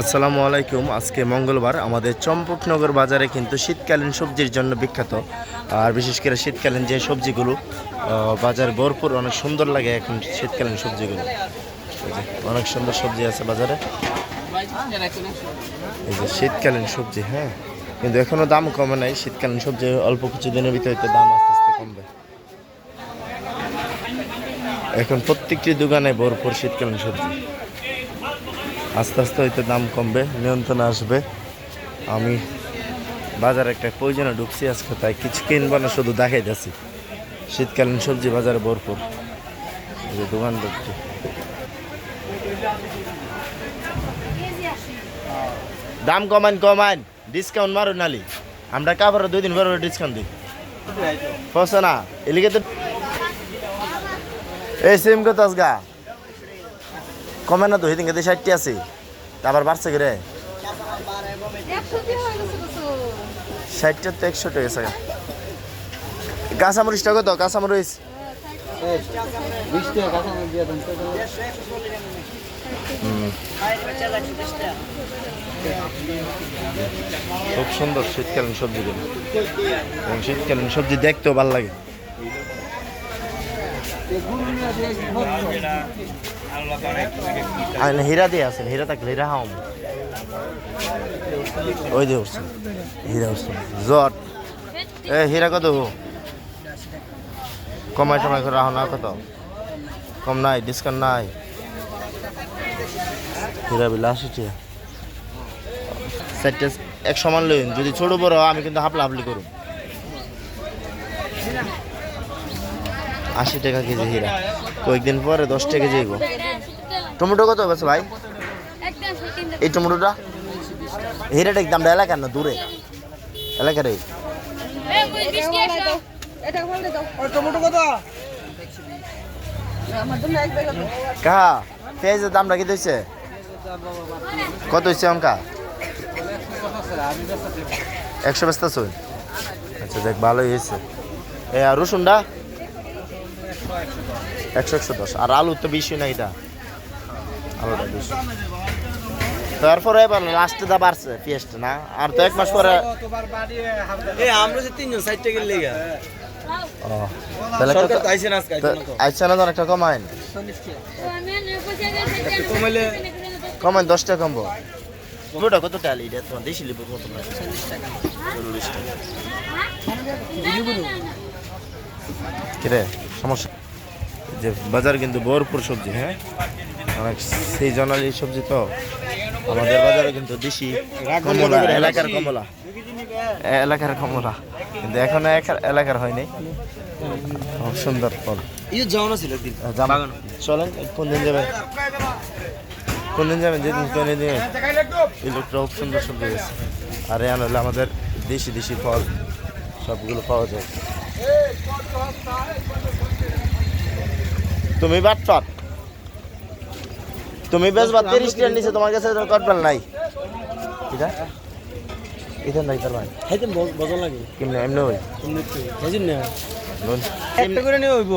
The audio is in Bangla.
আসসালামু আলাইকুম। আজকে মঙ্গলবার আমাদের চম্পকনগর বাজারে কিন্তু শীতকালীন সবজির জন্য বিখ্যাত। আর বিশেষ করে শীতকালীন যে সবজিগুলো বাজারে ভরপুর, অনেক সুন্দর লাগে এখন শীতকালীন সবজিগুলো। অনেক সুন্দর সবজি আছে বাজারে। এই যে শীতকালীন সবজি হ্যাঁ? কিন্তু এখনও দাম কমে নাই। শীতকালীন সবজি অল্প কিছু দিনের ভিতরে দাম আস্তে আস্তে কমবে। এখন প্রত্যেকটি দোকানে ভরপুর শীতকালীন সবজি। আস্তে আস্তে হয়তো দাম কমবে, নিয়ন্ত্রণে আসবে। আমি বাজারে একটা প্রয়োজনে ঢুকছি আজকে, তাই কিছু কিনবো না, শুধু দেখাই যাচ্ছি শীতকালীন সবজি বাজারে ভরপুর। যে দোকান দেখছি। দাম কমান কমান ডিসকাউন্ট মারো নালি। আমরা কাপড় দুই দিন পর ডিসকাউন্ট দিই। পয়সা না। এলিগে তো এই সিম কত আজগা? কমে না তো সেদিন কেটে ষাটটি আছে। তা আবার বাড়ছে কি রে ষাটটা তো একশো টাকা আছে কাঁচামরিচটা কত? কাঁচামরিচ। খুব সুন্দর শীতকালীন সবজিগুলো এবং শীতকালীন সবজি দেখতেও ভালো লাগে। হীরা দিয়ে আছেন হীরা থাকলে হীরা হাম ওই দিয়ে উঠছেন, হীরা উঠছেন। জট। এ, হীরা কত? কমাই টমাই করে রাখো না কত? কম নাই ডিসকাউন্ট নাই। হীরা বিল আশি টাকা চারটে এক সমান লইন, যদি ছোট বড় আমি কিন্তু হাফলা হাফলি করুন আশি টাকা কেজি হীরা। কয়েকদিন পরে দশ টাকা কেজি হইব টমেটো কত বেছে ভাই? এই টমেটোটা? হীরাটা একদম এলাকার না দূরে? এলাকার এই? কাহা, পেঁয়াজের দামটা কি হয়েছে কত হয়েছে অঙ্কা? একশো ব্যস্ত আছো আচ্ছা দেখ, ভালোই হয়েছে। এ, আর রসুনটা? একশো একশো দশ। আর আলু তো বেশি না এটা। আলুটা বেশি। তারপরে এবার লাস্টে দা বাড়ছে পেঁয়াজটা না? আর তো এক মাস পরে আমরা যে তিনজন লেগে কত- তো আইছে না আজকে আইছে না তো। আচ্ছা না তো একটা কমাইন কমাইলে কমাইন দশটা কমবো। পুরোটা কত টাকা এটা তোমার দেশি লিবু কত চল্লিশ টাকা। কিরে সমস্যা? যে বাজার কিন্তু ভরপুর সবজি হ্যাঁ? অনেক সিজনালি সবজি তো। আমাদের বাজারে কিন্তু দেশি কমলা এলাকার কমলা। এ- এলাকার কমলা। কিন্তু এখনও এলাকার হয়নি। খুব সুন্দর ফল। যাবেন চলেন কোন দিন যাবেন? কোন দিন যাবেন? যেদিন কোন দিন এই লোকটা খুব সুন্দর সবজি গেছে আর এখানে হলো আমাদের দেশি দেশি ফল সবগুলো পাওয়া যায়। তুমি বাটপাট তুমি বেচবা তিরিশ টিয়ার নিচে তোমার কাছে কটবেল নাই। এটা? এটা নাই তার ভাই। খাইতে বদল লাগে। কেমনে এমনি হই? খাইছেন না একটা করে নিয়ে হইব।